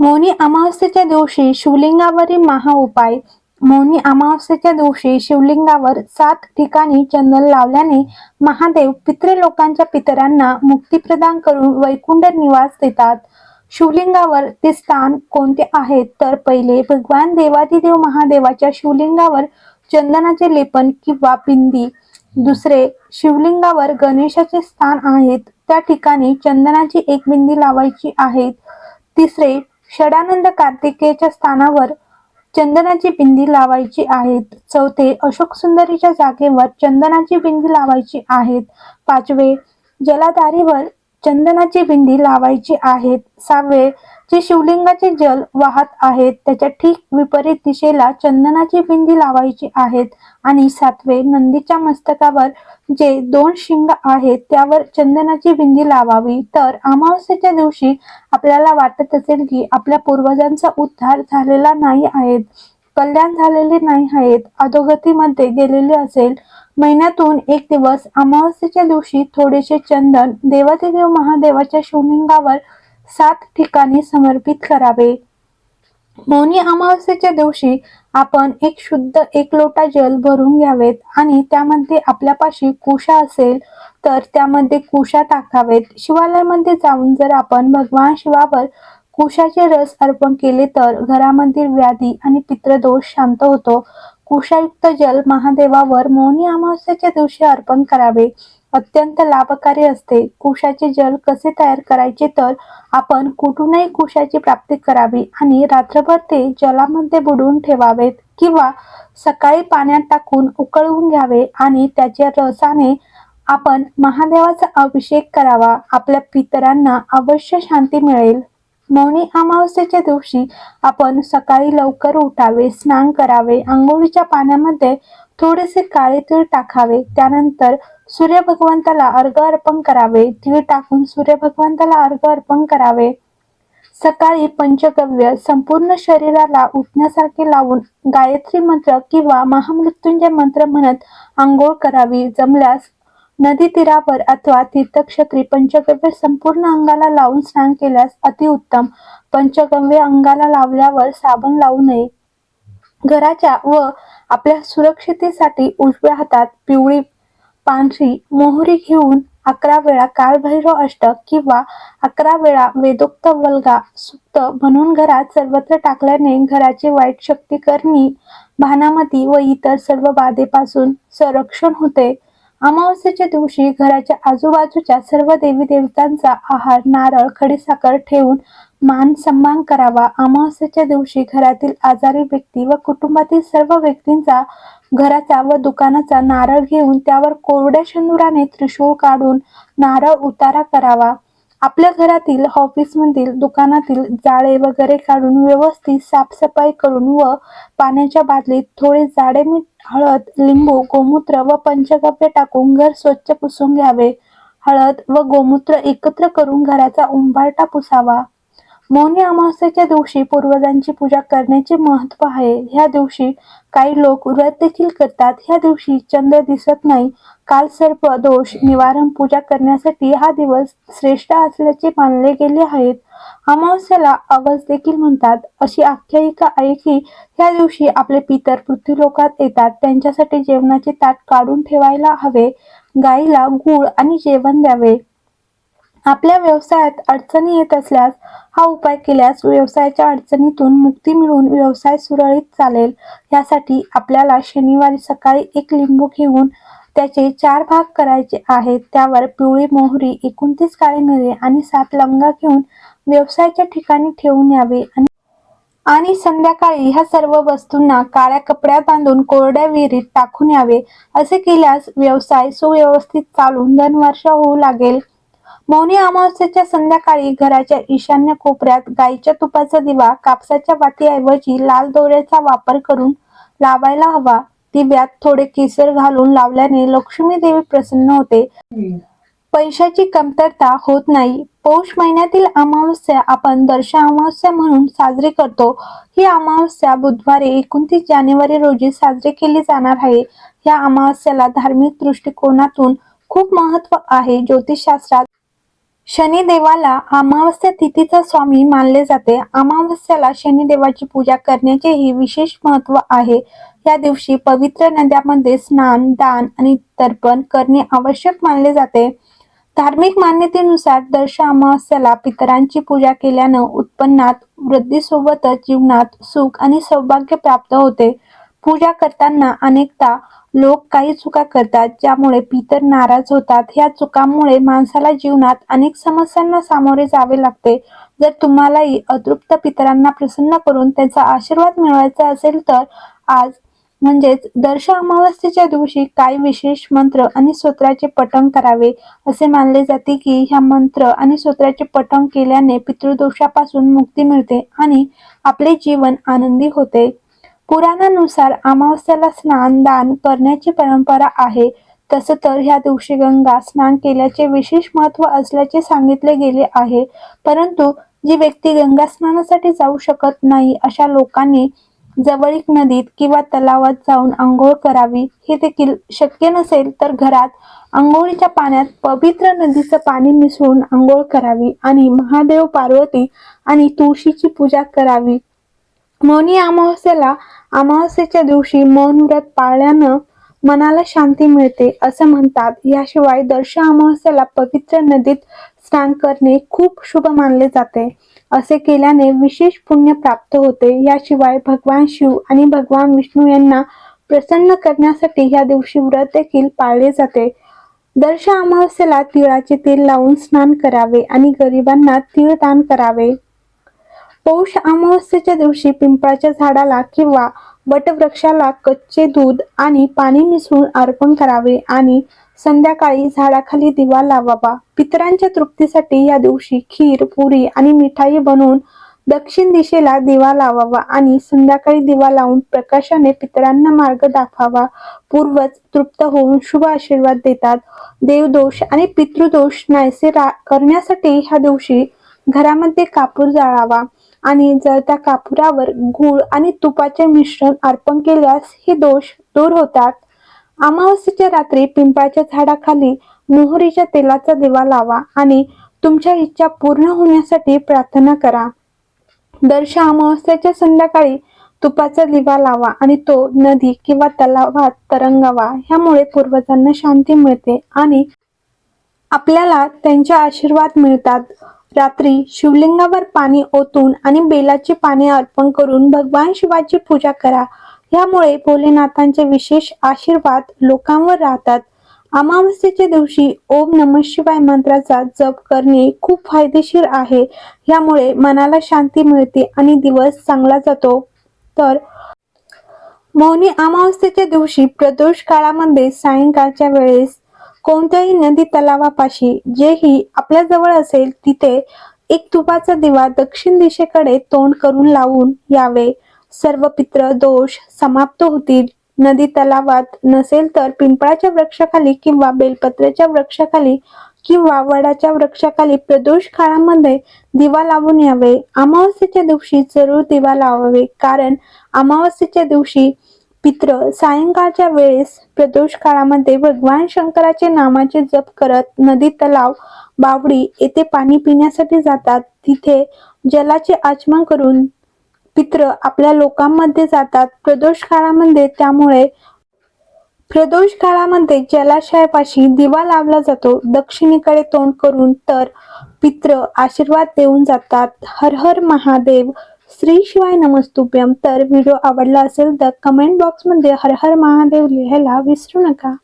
मौनी अमावस्येच्या दिवशी शिवलिंगावरील महाउपाय मौनी अमावस्येच्या दिवशी शिवलिंगावर सात ठिकाणी चंदन लावल्याने महादेव पितृ लोकांच्या पितरांना मुक्ती प्रदान करून वैकुंठ निवास देतात. शिवलिंगावर ते स्थान कोणते आहेत तर पहिले भगवान देवादिदेव महादेवाच्या शिवलिंगावर चंदनाचे लेपन किंवा बिंदी दुसरे शिवलिंगावर गणेशाचे स्थान आहेत. त्या ठिकाणी चंदनाची एक बिंदी लावायची आहेत तिसरे षडानंद कार्तिकेयच्या स्थानावर चंदनाची बिंदी लावायची आहेत. चौथे अशोक सुंदरीच्या जागेवर चंदनाची बिंदी लावायची आहेत. पाचवे जलाधारीवर चंदनाची बिंदी लावायची आहेत. सावे जे शिवलिंगाचे जल वाहत आहेत त्याच्या ठीक विपरीत दिशेला चंदनाची बिंदी लावायची आहेत आणि सातवे नंदीच्या मस्तकावर जे दोन शिंग आहेत त्यावर चंदनाची बिंदी लावावी. तर अमावस्येच्या दिवशी आपल्याला वाटत असेल की आपल्या पूर्वजांचा उद्धार झालेला नाही आहेत कल्याण झालेले नाही आहेत अधोगतीमध्ये गेलेले असेल. महिन्यातून एक दिवस अमावस्येच्या दिवशी थोडेसे चंदन देवादिदेव महादेवाच्या शिवलिंगावर सात ठिकाणी समर्पित करावे. मौनी अमावस्येच्या दिवशी आपण एक शुद्ध एक लोटा जल भरून घ्यावेत आणि त्यामध्ये आपल्यापाशी कुशा असेल तर त्यामध्ये कुशा टाकावेत. शिवालयामध्ये जाऊन जर आपण भगवान शिवावर कुशाचे रस अर्पण केले तर घरामधील व्याधी आणि पित्रदोष शांत होतो. कुशायुक्त जल महादेवावर मौनी अमावस्याच्या दिवशी अर्पण करावे. अत्यंत लाभकारी असते. कुशाचे जल कसे तयार करायचे तर आपण कुठूनही कुशाची प्राप्ती करावी आणि रात्रभर ते जलामध्ये बुडवून ठेवावेत किंवा सकाळी पाण्यात टाकून उकळवून घ्यावे आणि त्याच्या रसाने आपण महादेवाचा अभिषेक करावा. आपल्या पितरांना अवश्य शांती मिळेल. मौनी अमावस्येच्या दिवशी आपण सकाळी लवकर उठावे स्नान करावे आंघोळीच्या पाण्यामध्ये थोडेसे काळे तीळ टाकावे त्यानंतर सूर्य भगवंताला अर्घ अर्पण करावे तीळ टाकून सूर्य भगवंताला अर्घ अर्पण करावे. सकाळी पंचगव्य संपूर्ण शरीराला उठण्यासारखे लावून गायत्री मंत्र किंवा महामृत्युंजय मंत्र म्हणत आंघोळ करावी. जमल्यास नदी तीरावर अथवा तीर्थक्षेत्री पंचगव्य संपूर्ण अंगाला लावून स्नान केल्यास अतिउत्तम पंचगव्य अंगाला लावल्यावर साबण लावू नये. घराच्या व आपल्या सुरक्षितेसाठी उजव्या हातात पिवळी पांढरी मोहरी घेऊन अकरा वेळा कालभैरव अष्टक किंवा अकरा वेळा वेदोक्त वल्गा सुक्त म्हणून घरात सर्वत्र टाकल्याने घराची वाईट शक्ती करणी भानामती व इतर सर्व बाधेपासून संरक्षण होते. अमावस्येच्या दिवशी घराच्या आजूबाजूच्या सर्व देवी देवतांचा आहार नारळ खडीसाखर ठेवून मान सन्मान करावा. अमावस्येच्या दिवशी घरातील आजारी व्यक्ती व कुटुंबातील सर्व व्यक्तींचा घराचा व दुकानाचा नारळ घेऊन त्यावर कोरड्या शेंदुराने त्रिशूळ काढून नारळ उतारा करावा. आपल्या घरातील ऑफिसमधील दुकानातील जाळे वगैरे काढून व्यवस्थित साफसफाई करून व पाण्याच्या बादलीत थोडे जाडे मीठ हळद लिंबू गोमूत्र व पंचगव्य टाकून घर स्वच्छ पुसून घ्यावे. हळद व गोमूत्र एकत्र करून घराचा उंबारटा पुसावा. मौनी अमावस्येच्या दिवशी पूर्वजांची पूजा करण्याचे महत्त्व आहे. ह्या दिवशी काही लोक व्रत देखील करतात. ह्या दिवशी चंद्र दिसत नाही. काल सर्प दोष निवारण पूजा करण्यासाठी हा दिवस श्रेष्ठ असल्याचे मानले गेले आहेत. अमावस्याला अवस देखील म्हणतात. अशी आख्यायिका आहे की ह्या दिवशी आपले पितर पृथ्वीलोकात येतात. त्यांच्यासाठी जेवणाचे ताट काढून ठेवायला हवे. गाईला गूळ आणि जेवण द्यावे. आपल्या व्यवसायात अडचणी येत असल्यास हा उपाय केल्यास व्यवसायाच्या अडचणीतून मुक्ती मिळून व्यवसाय सुरळीत चालेल. यासाठी आपल्याला शनिवारी सकाळी एक लिंबू घेऊन त्याचे चार भाग करायचे आहेत. त्यावर पिवळी मोहरी एकोणतीस काळे मिरे आणि सात लवंगा घेऊन व्यवसायाच्या ठिकाणी ठेवून यावे. आणि आणि संध्याकाळी ह्या सर्व वस्तूंना काळ्या कपड्यात बांधून कोरड्या विहिरीत टाकून यावे. असे केल्यास व्यवसाय सुव्यवस्थित चालून धनवर्ष होऊ लागेल. मौनी अमावस्येच्या संध्याकाळी घराच्या ईशान्य कोपऱ्यात गाईच्या तुपाचा दिवा कापसाच्या वातीऐवजी लाल दोऱ्याचा वापर करून लावायला हवा. दिव्यात थोडे केसर घालून लावल्याने लक्ष्मी देवी प्रसन्न होते. पैशाची कमतरता होत नाही. पौष महिन्यातील अमावस्या आपण दर्श अमावस्या म्हणून साजरी करतो. ही अमावस्या बुधवारी एकोणतीस जानेवारी रोजी साजरी केली जाणार आहे. या अमावस्याला धार्मिक दृष्टिकोनातून खूप महत्त्व आहे. ज्योतिषशास्त्रात शनिदेवाला अमावस्या तिथीचा स्वामी मानले जाते. अमावस्याला शनिदेवाची पूजा करण्याचेही विशेष महत्त्व आहे. या दिवशी पवित्र नद्यामध्ये स्नान दान आणि तर्पण करणे आवश्यक मानले जाते. धार्मिक मान्यतेनुसार दर्श अमावस्याला पितरांची पूजा केल्यानं उत्पन्नात वृद्धीसोबतच जीवनात सुख आणि सौभाग्य प्राप्त होते. पूजा करताना अनेकदा लोक काही चुका करतात ज्यामुळे पितर नाराज होतात. ह्या चुकांमुळे माणसाला जीवनात अनेक समस्यांना सामोरे जावे लागते. जर तुम्हालाही अतृप्त पितरांना प्रसन्न करून त्यांचा आशीर्वाद मिळवायचा असेल तर आज म्हणजेच दर्श अमावस्येच्या दिवशी काही विशेष मंत्र आणि स्तोत्राचे पठण करावे. असे मानले जाते की ह्या मंत्र आणि स्तोत्राचे पठण केल्याने पितृदोषापासून मुक्ती मिळते आणि आपले जीवन आनंदी होते. पुराणानुसार अमावस्याला स्नान दान करण्याची परंपरा आहे. तसं तर ह्या दिवशी गंगा स्नान केल्याचे विशेष महत्त्व असल्याचे सांगितले गेले आहे. परंतु जी व्यक्ती गंगा स्नानासाठी जाऊ शकत नाही अशा लोकांनी जवळीक नदीत किंवा तलावात जाऊन आंघोळ करावी हे देखील शक्य नसेल तर घरात आंघोळीच्या पाण्यात पवित्र नदीचं पाणी मिसळून आंघोळ करावी आणि महादेव पार्वती आणि तुळशीची पूजा करावी. मौनी अमावस्येला अमावस्येच्या दिवशी मौन व्रत पाळल्यानं मनाला शांती मिळते असं म्हणतात. याशिवाय दर्श अमावस्येला पवित्र नदीत स्नान करणे खूप शुभ मानले जाते. असे केल्याने विशेष पुण्य प्राप्त होते. याशिवाय भगवान शिव आणि भगवान विष्णू यांना प्रसन्न करण्यासाठी या दिवशी व्रत देखील पाळले जाते. दर्श अमावस्येला तिळाचे तेल लावून स्नान करावे आणि गरिबांना तीळ दान करावे. पौष अमावस्येच्या दिवशी पिंपळाच्या झाडाला किंवा वटवृक्षाला कच्चे दूध आणि पाणी मिसळून अर्पण करावे आणि संध्याकाळी झाडाखाली दिवा लावावा. पितरांच्या तृप्तीसाठी या दिवशी खीर पुरी आणि मिठाई बनवून दक्षिण दिशेला दिवा लावावा आणि संध्याकाळी दिवा लावून प्रकाशाने पितरांना मार्ग दाखवावा. पूर्वज तृप्त होऊन शुभ आशीर्वाद देतात. देवदोष आणि पितृदोष नाहीसे करण्यासाठी ह्या दिवशी घरामध्ये कापूर जाळावा. आणि जळत्या कापुरावर गूळ आणि तुपाचे मिश्रण अर्पण केल्यास हे दोष दूर होतात. अमावस्येच्या रात्री पिंपळाच्या झाडाखाली मोहरीच्या तेलाचा दिवा लावा आणि तुमच्या इच्छा पूर्ण होण्यासाठी प्रार्थना करा. दर्श अमावस्येच्या संध्याकाळी तुपाचा दिवा लावा आणि तो नदी किंवा तलावात तरंगावा. ह्यामुळे पूर्वजांना शांती मिळते आणि आपल्याला त्यांचे आशीर्वाद मिळतात. रात्री शिवलिंगावर पाणी ओतून आणि बेलाचे पाने अर्पण करून भगवान शिवाची पूजा करा. यामुळे भोलेनाथांचे विशेष आशीर्वाद लोकांवर राहतात. अमावस्येच्या दिवशी ओम नम शिवाय मंत्राचा जप करणे खूप फायदेशीर आहे. यामुळे मनाला शांती मिळते आणि दिवस चांगला जातो. तर मौनी अमावस्येच्या दिवशी प्रदोष काळामध्ये सायंकाळच्या वेळेस कोणत्याही नदी तलावापाशी जेही आपल्या जवळ असेल तिथे एक तुपाचा दिवा दक्षिण दिशेकडे तोंड करून लावून यावे. सर्व पित्र दोष समाप्त होतील. नदी तलावात नसेल तर पिंपळाच्या वृक्षाखाली किंवा बेलपत्र्याच्या वृक्षाखाली किंवा वडाच्या वृक्षाखाली प्रदोष काळामध्ये दिवा लावून यावे. अमावस्येच्या दिवशी जरूर दिवा लावावे कारण अमावस्येच्या दिवशी पित्र सायंकाळच्या वेळेस प्रदोष काळामध्ये भगवान शंकराचे नामाचे जप करत नदी तलाव बावडी येथे पाणी पिण्यासाठी जातात. तिथे जलाचे आचमन करून पित्र आपल्या लोकांमध्ये जातात. प्रदोष काळामध्ये त्यामुळे प्रदोष काळामध्ये जलाशयापाशी दिवा लावला जातो. दक्षिणेकडे तोंड करून तर पित्र आशीर्वाद देऊन जातात. हर हर महादेव श्री शिवाय नमस्तुभ्यम तर व्हिडिओ आवडला असेल तर कमेंट बॉक्समध्ये हर हर महादेव लिहायला विसरू नका.